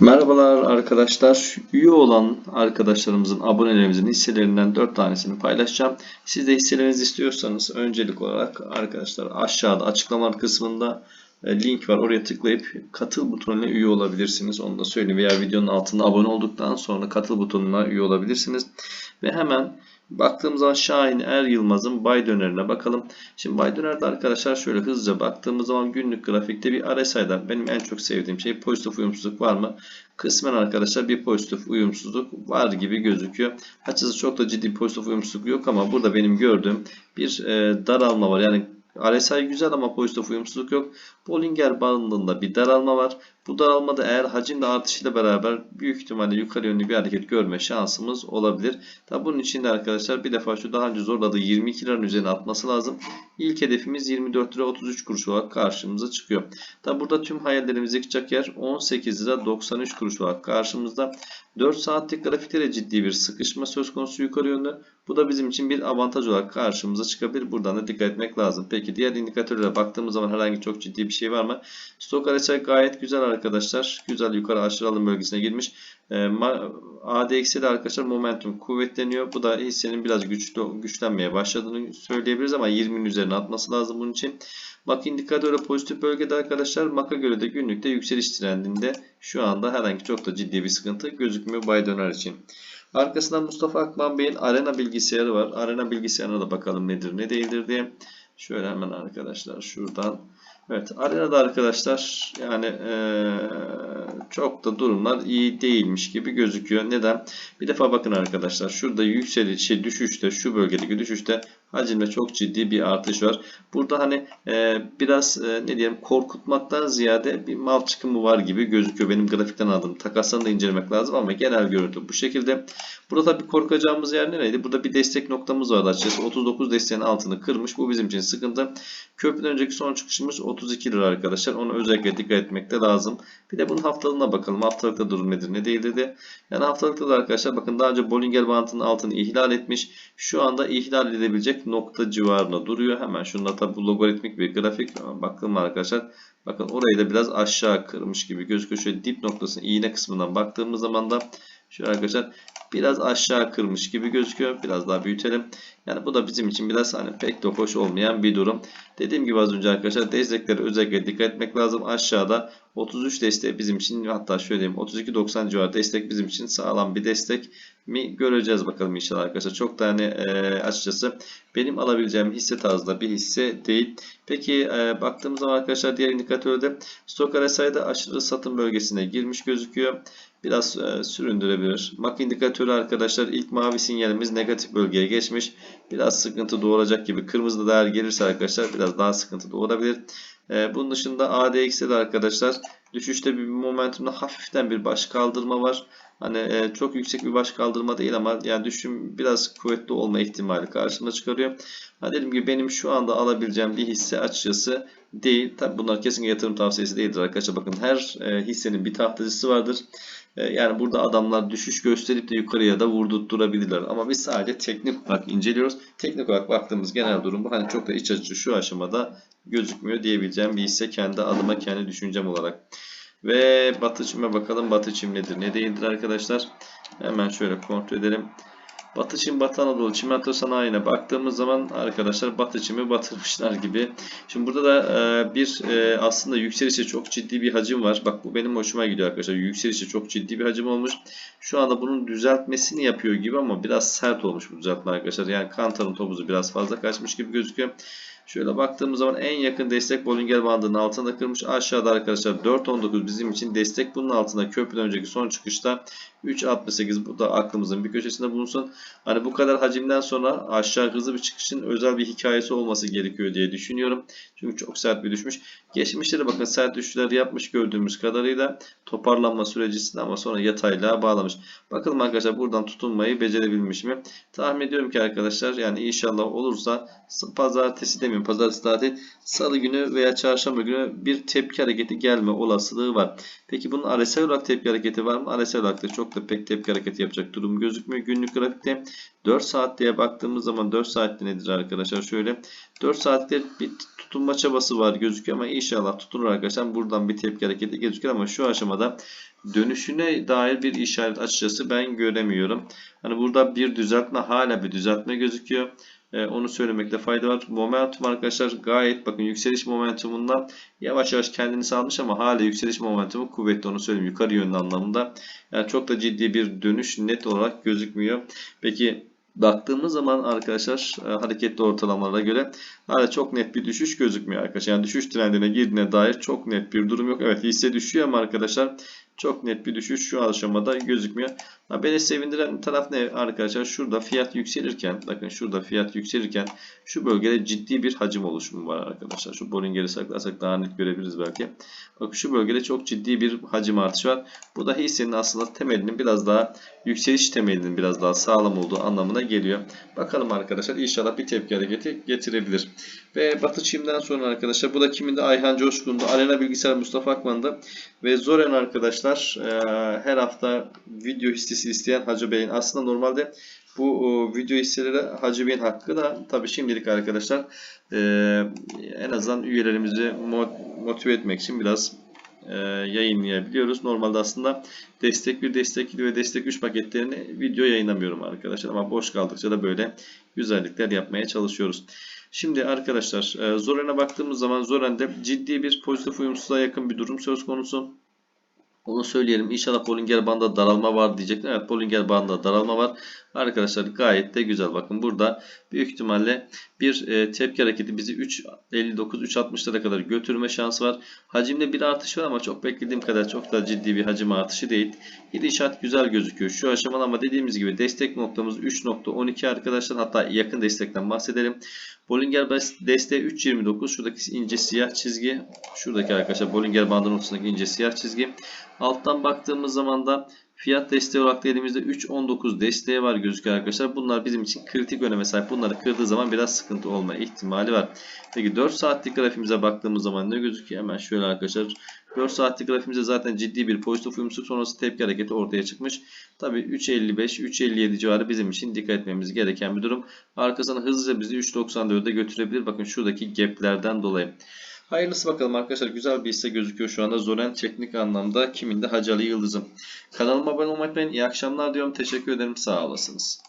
Merhabalar arkadaşlar. Üye olan arkadaşlarımızın, abonelerimizin hisselerinden 4 tanesini paylaşacağım. Siz de hisselerinizi istiyorsanız öncelik olarak arkadaşlar aşağıda açıklamalar kısmında e, link var. Oraya tıklayıp katıl butonuna üye olabilirsiniz. Onu da söyleyeyim. Veya videonun altında abone olduktan sonra katıl butonuna üye olabilirsiniz. Ve hemen baktığımız zaman Şahin Er Yılmaz'ın Bay Döner'ine bakalım. Şimdi Bay Döner'de arkadaşlar şöyle hızlıca baktığımız zaman günlük grafikte bir RSI'da benim en çok sevdiğim şey pozitif uyumsuzluk var mı? Kısmen arkadaşlar bir pozitif uyumsuzluk var gibi gözüküyor. Açıkçası çok da ciddi pozitif uyumsuzluk yok ama burada benim gördüğüm bir e, daralma var. Yani RSI güzel ama pozitif uyumsuzluk yok. Bollinger bandında bir daralma var. Bu daralmada eğer hacim de artışıyla beraber büyük ihtimalle yukarı yönlü bir hareket görme şansımız olabilir. Tabi bunun için de arkadaşlar bir defa şu daha önce zorladığı 22 liranın üzerine atması lazım. İlk hedefimiz 24 lira 33 kuruş olarak karşımıza çıkıyor. Tabi burada tüm hayallerimizi yıkacak yer 18 lira 93 kuruş olarak karşımızda. 4 saatlik grafikte de ciddi bir sıkışma söz konusu yukarı yönlü. Bu da bizim için bir avantaj olarak karşımıza çıkabilir. Buradan da dikkat etmek lazım. Peki diğer indikatörlere baktığımız zaman herhangi çok ciddi bir şey var mı? Stok RSI gayet güzel arkadaşlar. Güzel yukarı aşırı alım bölgesine girmiş. E, ADX'de arkadaşlar momentum kuvvetleniyor. Bu da hissenin biraz güçlü, güçlenmeye başladığını söyleyebiliriz ama 20'nin üzerine atması lazım bunun için. MAK indikatörü pozitif bölgede arkadaşlar. MAK'a göre de günlükte yükseliş trendinde şu anda herhangi çok da ciddi bir sıkıntı gözükmüyor Bay Döner için. Arkasından Mustafa Akman Bey'in Arena bilgisayarı var. Arena bilgisayarına da bakalım nedir ne değildir diye. Şöyle hemen arkadaşlar şuradan. Evet Arena'da arkadaşlar yani ee, çok da durumlar iyi değilmiş gibi gözüküyor. Neden? Bir defa bakın arkadaşlar şurada yükselişi düşüşte şu bölgedeki düşüşte hacimde çok ciddi bir artış var. Burada hani e, biraz e, ne diyelim korkutmaktan ziyade bir mal çıkımı var gibi gözüküyor. Benim grafikten aldığım takaslarını da incelemek lazım ama genel görüntü bu şekilde. Burada tabii korkacağımız yer nereydi? Burada bir destek noktamız vardı açıkçası. 39 desteğin altını kırmış. Bu bizim için sıkıntı. Köprüden önceki son çıkışımız 32 lira arkadaşlar. Onu özellikle dikkat etmek de lazım. Bir de bunun haftalığına bakalım. Haftalıkta durum nedir ne değildir de. Yani haftalıkta da arkadaşlar bakın daha önce Bollinger Bandı'nın altını ihlal etmiş. Şu anda ihlal edebilecek nokta civarında duruyor. Hemen şunda tabi bu logaritmik bir grafik. Bakalım arkadaşlar. Bakın orayı da biraz aşağı kırmış gibi gözüküyor. Şöyle dip noktasının iğne kısmından baktığımız zaman da şöyle arkadaşlar biraz aşağı kırmış gibi gözüküyor. Biraz daha büyütelim. Yani bu da bizim için biraz hani pek de hoş olmayan bir durum. Dediğim gibi az önce arkadaşlar desteklere özellikle dikkat etmek lazım. Aşağıda 33 destek bizim için hatta şöyle diyeyim 32.90 civarı destek bizim için sağlam bir destek mi göreceğiz bakalım inşallah arkadaşlar. Çok da hani e, açıkçası benim alabileceğim hisse tarzında bir hisse değil. Peki e, baktığımız zaman arkadaşlar diğer indikatörde stok RSI'de aşırı satım bölgesine girmiş gözüküyor. Biraz e, süründürebilir. MAC indikatörü arkadaşlar ilk mavi sinyalimiz negatif bölgeye geçmiş. Biraz sıkıntı doğuracak gibi. Kırmızı değer gelirse arkadaşlar biraz daha sıkıntı doğurabilir. E, bunun dışında ADX'de de arkadaşlar düşüşte bir momentumda hafiften bir baş kaldırma var. Hani e, çok yüksek bir baş kaldırma değil ama yani düşüm biraz kuvvetli olma ihtimali karşıma çıkarıyor. Ha dediğim gibi benim şu anda alabileceğim bir hisse açıkçası değil. Tabi bunlar kesinlikle yatırım tavsiyesi değildir arkadaşlar. Bakın her e, hissenin bir tahtacısı vardır. E, yani burada adamlar düşüş gösterip de yukarıya da vurdurtturabilirler. Ama biz sadece teknik olarak inceliyoruz. Teknik olarak baktığımız genel durum bu. Hani çok da iç açıcı şu aşamada gözükmüyor diyebileceğim bir hisse kendi adıma kendi düşüncem olarak. Ve batı çime bakalım. Batı çim nedir ne değildir arkadaşlar. Hemen şöyle kontrol edelim. Batı Çin, Batı Anadolu çimento sanayine baktığımız zaman arkadaşlar Batı Çim'i batırmışlar gibi. Şimdi burada da e, bir e, aslında yükselişe çok ciddi bir hacim var. Bak bu benim hoşuma gidiyor arkadaşlar. Yükselişe çok ciddi bir hacim olmuş. Şu anda bunun düzeltmesini yapıyor gibi ama biraz sert olmuş bu düzeltme arkadaşlar. Yani kantarın topuzu biraz fazla kaçmış gibi gözüküyor. Şöyle baktığımız zaman en yakın destek Bollinger bandının altında kırmış. Aşağıda arkadaşlar 4.19 bizim için destek. Bunun altında köprüden önceki son çıkışta 3.68 bu da aklımızın bir köşesinde bulunsun. Hani bu kadar hacimden sonra aşağı hızlı bir çıkışın özel bir hikayesi olması gerekiyor diye düşünüyorum. Çünkü çok sert bir düşmüş. Geçmişte de bakın sert düşüşler yapmış gördüğümüz kadarıyla toparlanma sürecinde ama sonra yataylığa bağlamış. Bakalım arkadaşlar buradan tutunmayı becerebilmiş mi? Tahmin ediyorum ki arkadaşlar yani inşallah olursa pazartesi demiyorum günü pazartesi tatil. Salı günü veya çarşamba günü bir tepki hareketi gelme olasılığı var. Peki bunun RSI olarak tepki hareketi var mı? RSI olarak da çok da pek tepki hareketi yapacak durum gözükmüyor. Günlük grafikte 4 saat diye baktığımız zaman 4 saatte nedir arkadaşlar? Şöyle 4 saatte bir tutunma çabası var gözüküyor ama inşallah tutunur arkadaşlar. Buradan bir tepki hareketi gözüküyor ama şu aşamada dönüşüne dair bir işaret açıkçası ben göremiyorum. Hani burada bir düzeltme hala bir düzeltme gözüküyor. Ee, onu söylemekte fayda var. Momentum arkadaşlar gayet bakın yükseliş momentumundan yavaş yavaş kendini salmış ama hala yükseliş momentumu kuvvetli onu söyleyeyim yukarı yönlü anlamında. Yani çok da ciddi bir dönüş net olarak gözükmüyor. Peki baktığımız zaman arkadaşlar e, hareketli ortalamalara göre hala çok net bir düşüş gözükmüyor arkadaşlar. Yani düşüş trendine girdiğine dair çok net bir durum yok. Evet hisse düşüyor ama arkadaşlar çok net bir düşüş şu aşamada gözükmüyor. Ha, beni sevindiren taraf ne arkadaşlar? Şurada fiyat yükselirken bakın şurada fiyat yükselirken şu bölgede ciddi bir hacim oluşumu var arkadaşlar. Şu Bollinger'i saklarsak daha net görebiliriz belki. Bakın şu bölgede çok ciddi bir hacim artışı var. Bu da hissenin aslında temelinin biraz daha yükseliş temelinin biraz daha sağlam olduğu anlamına geliyor. Bakalım arkadaşlar inşallah bir tepki hareketi getirebilir. Ve Batı Çim'den sonra arkadaşlar bu da kiminde? Ayhan Coşkun'da, Arena Bilgisayar Mustafa Akman'da ve Zoren arkadaşlar her hafta video hissesi isteyen Hacı Bey'in aslında normalde bu o, video hisseleri Hacı Bey'in hakkı da tabii şimdilik arkadaşlar e, en azından üyelerimizi mo- motive etmek için biraz e, yayınlayabiliyoruz. Normalde aslında destek 1, destek 2 ve destek 3 paketlerini video yayınlamıyorum arkadaşlar ama boş kaldıkça da böyle güzellikler yapmaya çalışıyoruz. Şimdi arkadaşlar e, Zoren'e baktığımız zaman Zoren'de ciddi bir pozitif uyumsuzluğa yakın bir durum söz konusu. Onu söyleyelim. İnşallah Bollinger bandında daralma var diyecektim. Evet Bollinger bandında daralma var. Arkadaşlar gayet de güzel. Bakın burada büyük ihtimalle bir e, tepki hareketi bizi 3.59-3.60'lara kadar götürme şansı var. Hacimde bir artış var ama çok beklediğim kadar çok da ciddi bir hacim artışı değil. Gidişat güzel gözüküyor şu aşamada ama dediğimiz gibi destek noktamız 3.12 arkadaşlar. Hatta yakın destekten bahsedelim. Bollinger desteği 3.29. Şuradaki ince siyah çizgi. Şuradaki arkadaşlar Bollinger bandının ortasındaki ince siyah çizgi. Alttan baktığımız zaman da fiyat desteği olarak da elimizde 3.19 desteği var gözüküyor arkadaşlar. Bunlar bizim için kritik öneme sahip. Bunları kırdığı zaman biraz sıkıntı olma ihtimali var. Peki 4 saatlik grafiğimize baktığımız zaman ne gözüküyor? Hemen şöyle arkadaşlar. 4 saatlik grafiğimizde zaten ciddi bir pozitif uyumsuzluk sonrası tepki hareketi ortaya çıkmış. Tabi 3.55, 3.57 civarı bizim için dikkat etmemiz gereken bir durum. Arkasına hızlıca bizi 3.94'e götürebilir. Bakın şuradaki gaplerden dolayı. Hayırlısı bakalım arkadaşlar. Güzel bir hisse gözüküyor şu anda. Zoren teknik anlamda kiminde Hacı Ali Yıldız'ım. Kanalıma abone olmayı unutmayın. İyi akşamlar diyorum. Teşekkür ederim. Sağ olasınız.